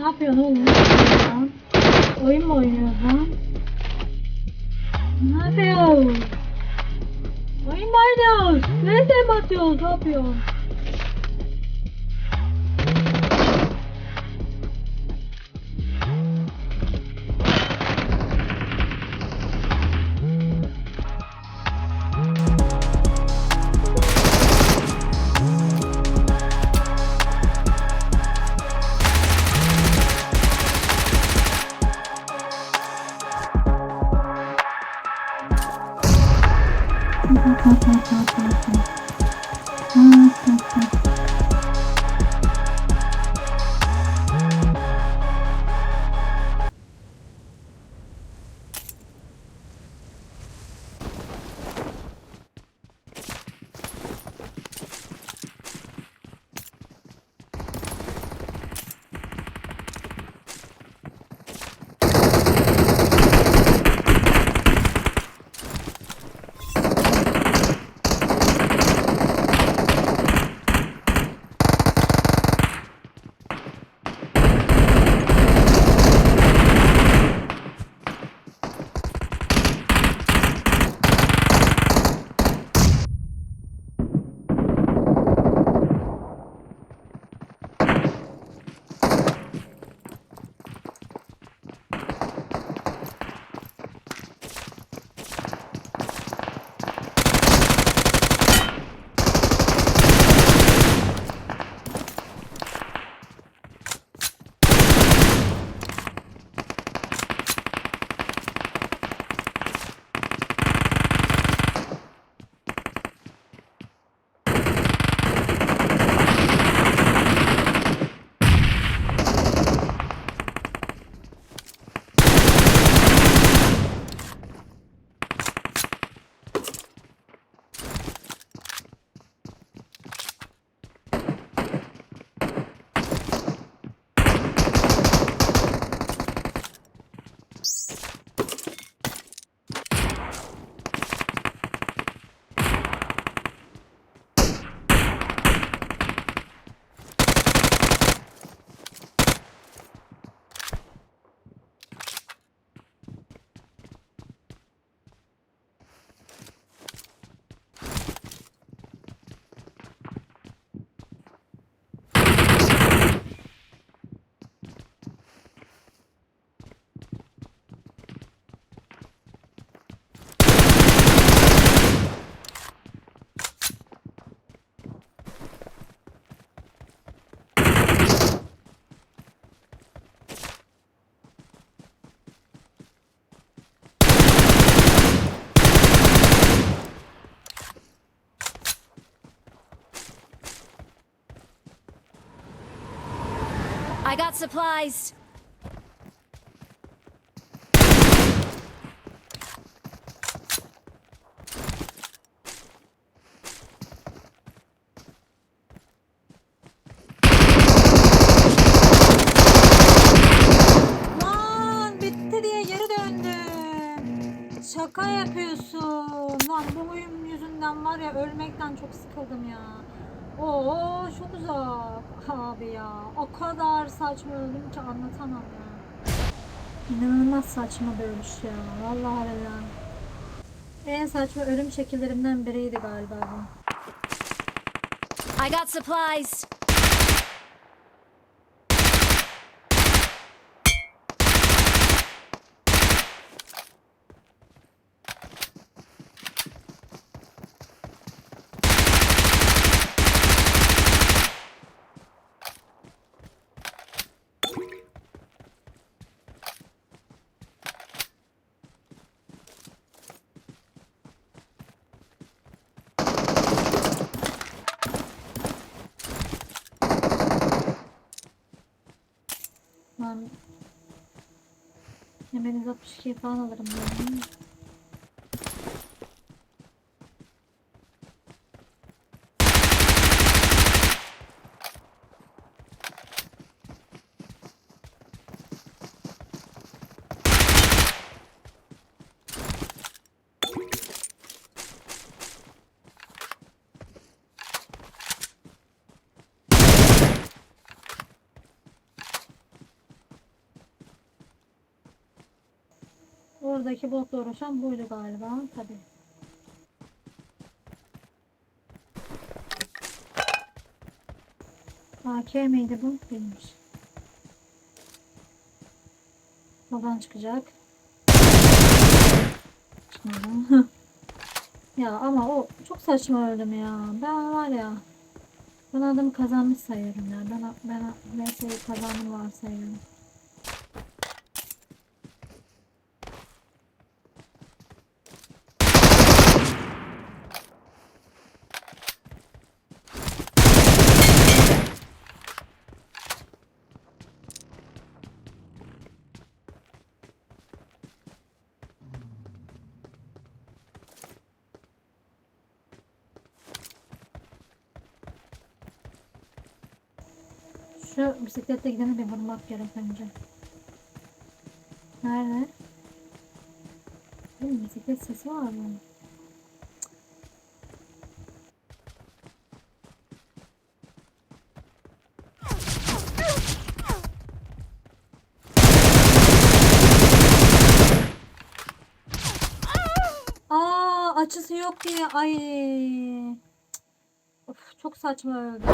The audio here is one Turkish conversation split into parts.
oğlum? Ne yapıyorsun lan? Oyun mu oynuyorsun? Ne yapıyorsun? Oyun mu oynuyorsun? Nereye mi atıyorsun? Ne yapıyorsun? Mm. I got supplies. Lan bitti diye geri döndüm. Şaka yapıyorsun. Lan bu oyun yüzünden var ya ölmekten çok sıkıldım ya. Oo çok uzak abi ya. O kadar saçma öldüm ki anlatamam ya. İnanılmaz saçma bir ölüş ya. Vallahi billahi. En saçma ölüm şekillerimden biriydi galiba bu. I got supplies. 60 şey falan alırım. Yani. Oradaki botla uğraşan buydu galiba. Tabii. AK miydi bu? Değilmiş. Buradan çıkacak. Çıkmadı. ya ama o çok saçma öldüm ya. Ben var ya. Ben adamı kazanmış sayıyorum ya. Ben ben VS'yi kazandım var Şu bisikletle gideni bir vurmak gerek önce. Nerede? Mi? Bisiklet sesi var mı? Aa açısı yok diye ay. Of çok saçma öldü.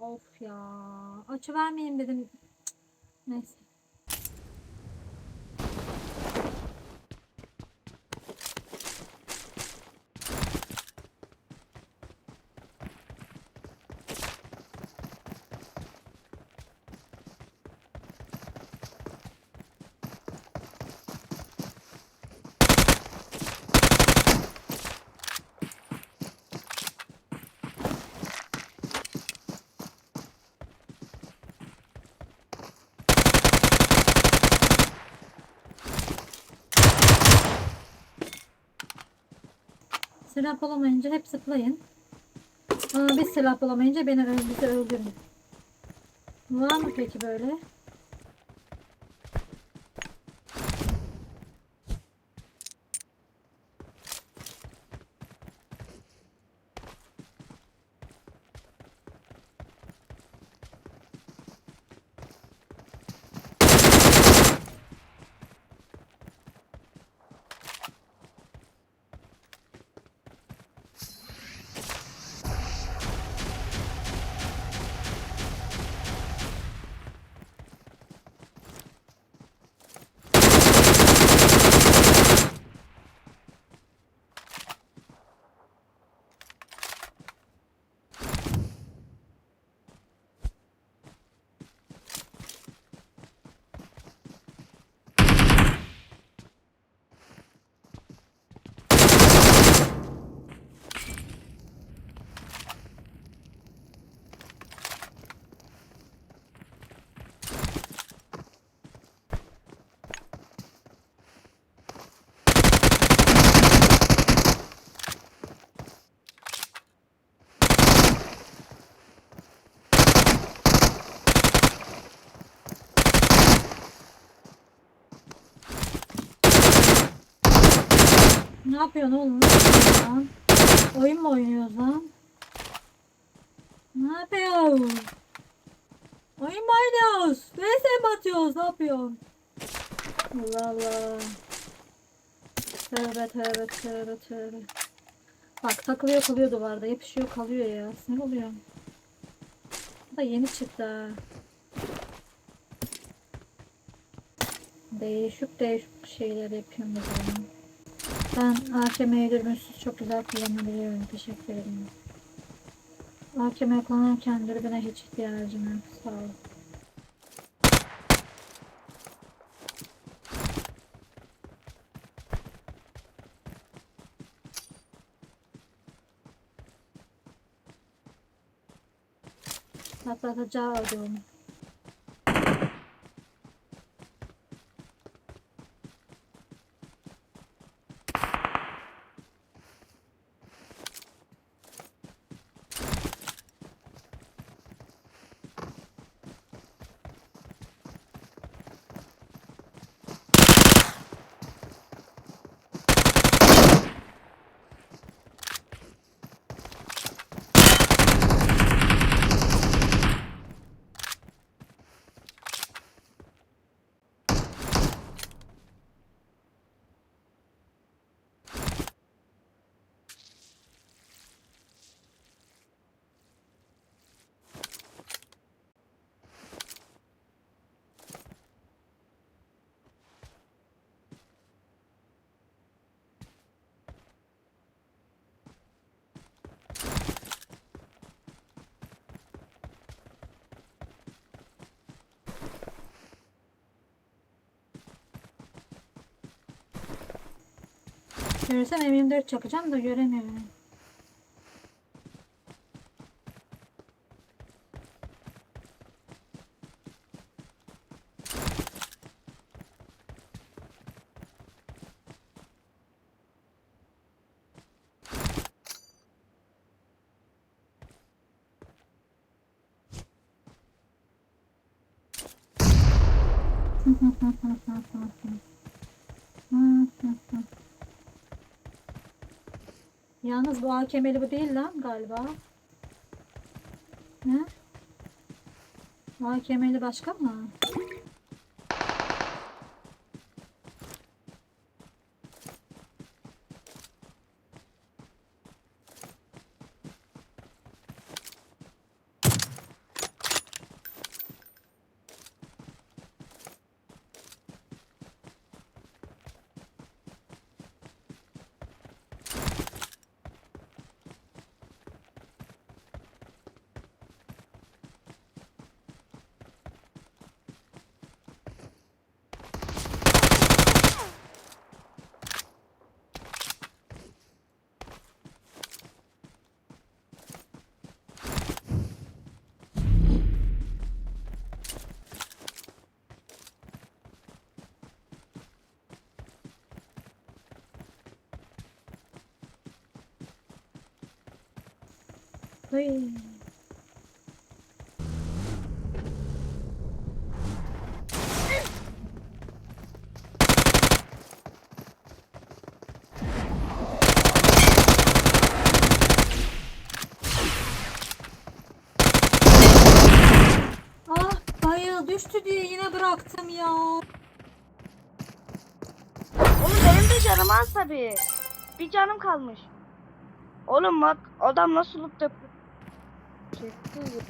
Of ya. Açı vermeyeyim dedim. Cık, Neyse. Silah bulamayınca hep zıplayın. Aa, bir silah bulamayınca beni öldürün. Var mı peki böyle? Ne yapıyorsun oğlum? Ne yapıyorsun lan? Oyun mu oynuyoruz lan? Ne yapıyorsun? Oyun mu oynuyoruz? VS mi atıyoruz? Ne yapıyorsun? Allah Allah. Tövbe tövbe tövbe tövbe. Bak takılıyor kalıyor duvarda. Yapışıyor kalıyor ya. Sinir oluyor. Bu da yeni çıktı ha. Değişik değişik şeyler yapıyorum zaman. Ben AKM'yi dürbünsüz çok güzel kullanabiliyorum. Teşekkür ederim. AKM kullanırken dürbüne hiç ihtiyacım yok. Sağ ol. Patlatacağı onu. Görürsem M24 çakacağım da göremiyorum. Yalnız bu AKM'li bu değil lan galiba. Ne? Bu AKM'li başka mı? Hıy. Ah bayıl düştü diye yine bıraktım ya. Oğlum benim de canım az tabii. Bir canım kalmış. Oğlum bak adam nasıl yapıyor. 这肚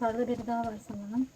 Yukarıda biri daha var sanırım.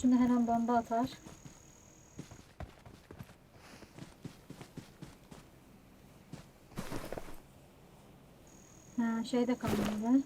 Şimdi her an bomba atar. Ha, şey de kalmadı.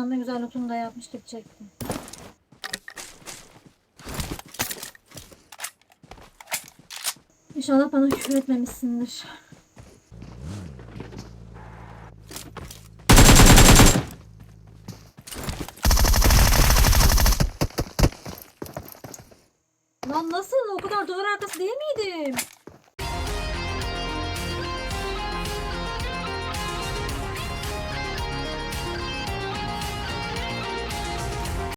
Ne güzel lootunu da yapmış gidecektim. İnşallah bana küfür etmemişsindir. Lan nasıl? O kadar duvar arkası değil miydim?